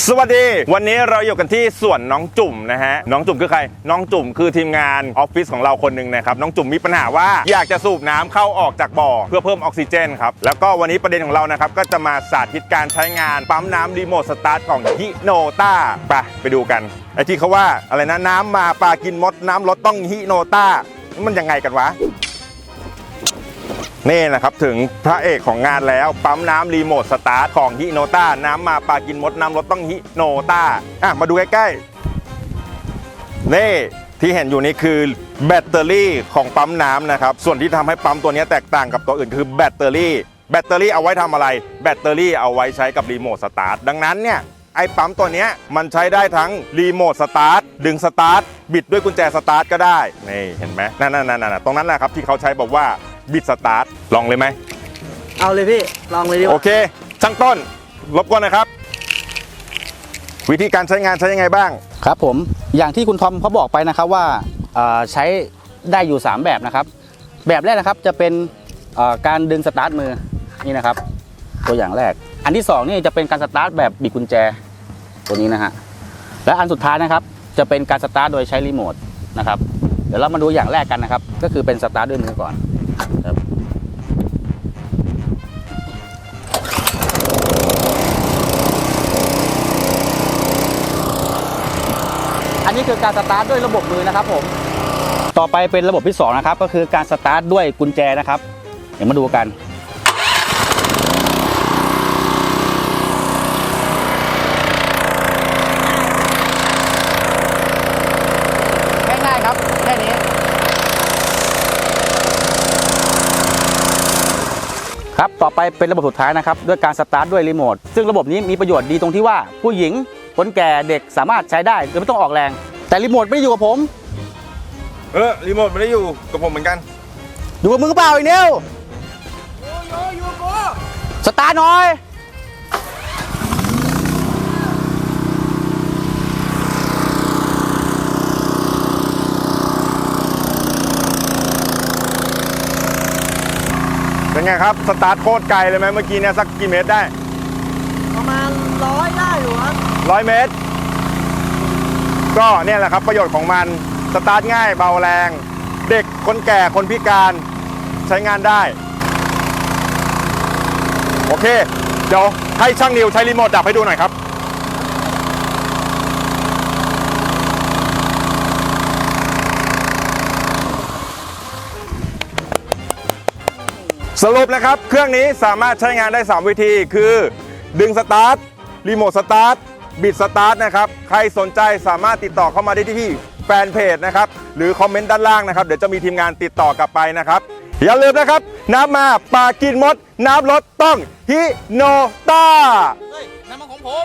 สวัสดี วันนี้เราอยู่กันที่สวนน้องจุ่มนะฮะ น้องจุ่มคือใคร น้องจุ่มคือทีมงานออฟฟิศของเราคนหนึ่งนะครับ น้องจุ่มมีปัญหาว่าอยากจะสูบน้ำเข้าออกจากบ่อ เพื่อเพิ่มออกซิเจนครับ แล้วก็วันนี้ประเด็นของเรานะครับ ก็จะมาสาธิตการใช้งานปั๊มน้ำรีโมทสตาร์ทของฮิโนต้าไปไปดูกัน ไอที่เขาว่าอะไรนะน้ำมาปลากินมดน้ำลดต้องฮิโนต้ามันยังไงกันวะ นี่นะครับถึงพระเอกของงานแล้วปั๊มน้ำรีโมทสตาร์ทของฮิโนต้าน้ำมาปลากินมดน้ำรถต้องฮิโนต้าอะมาดูใกล้ๆนี่ที่เห็นอยู่นี่คือแบตเตอรี่ของปั๊มน้ำนะครับ ส่วนที่ทำให้ปั๊มตัวนี้แตกต่างกับตัวอื่นคือแบตเตอรี่ แบตเตอรี่เอาไว้ทำอะไร แบตเตอรี่เอาไว้ใช้กับรีโมทสตาร์ทดังนั้นเนี่ยไอ้ปั๊มตัวนี้มันใช้ได้ทั้งรีโมทสตาร์ทดึงสตาร์ทบิดด้วยกุญแจสตาร์ทก็ได้นี่เห็นไหมนั่นๆๆตรงนั้นแหละครับที่เขาใช้บอกว่า บิดสตาร์ทลองเลยไหม เอาเลยพี่ ลองเลยดีกโอว่าเค ช่างต้นรบกวนนะครับ วิธีการใช้งานใช้ยังไงบ้าง ครับผมอย่างที่คุณทอมเขาบอกไปนะครับว่าเอ่อใช้ได้อยู่ 3 แบบนะครับ แบบแรกนะครับจะเป็นเอ่อการดึงสตาร์ทมือนี่นะครับ ตัวอย่างแรก อันที่2นี่จะเป็นการสตาร์ทแบบบิดกุญแจตัวนี้นะฮะและอันสุดท้ายนะครับจะเป็นการสตาร์ทโดยใช้รีโมทนะครับเดี๋ยวเรามาดูอย่างแรกกันนะครับ ก็คือเป็นสตาร์ทด้วยมือก่อน ครับอันนี้คือการสตาร์ทด้วยระบบมือนะครับผม ต่อไปเป็นระบบที่สองนะครับก็คือการสตาร์ทด้วยกุญแจนะครับ เดี๋ยวมาดูกัน ง่ายๆครับ แค่นี้ ครับ ต่อไปเป็นระบบสุดท้ายนะครับด้วยการสตาร์ทด้วยรีโมทซึ่งระบบนี้มีประโยชน์ดีตรงที่ว่าผู้หญิงคนแก่เด็กสามารถใช้ได้โดยไม่ต้องออกแรง แต่รีโมทไม่ได้อยู่กับผม เออรีโมทไม่ได้อยู่กับผมเหมือนกัน อยู่กับมึงหรือเปล่าไอ้เนียวสตาร์ทหน่อย เป็นไงครับ สตาร์ทโคตรไกลเลยไหมเมื่อกี้เนี่ยสักกี่เมตรได้ ประมาณร้อยได้อยู่ครับร้อยเมตร ก็เนี่ยแหละครับประโยชน์ของมันสตาร์ทง่ายเบาแรง เด็กคนแก่คนพิการใช้งานได้ โอเค เดี๋ยวให้ช่างนิวใช้รีโมทดับให้ดูหน่อยครับ สรุปนะครับ เครื่องนี้สามารถใช้งานได้ 3 วิธีคือ ดึงสตาร์ทรีโมทสตาร์ทบิดสตาร์ทนะครับ ใครสนใจสามารถติดต่อเข้ามาได้ที่แฟนเพจนะครับ หรือคอมเมนต์ด้านล่างนะครับ เดี๋ยวจะมีทีมงานติดต่อกลับไปนะครับ อย่าลืมนะครับ น้ำมาปลากินมด น้ำลดต้องฮิโนต้า เฮ้ยน้ำมันของผม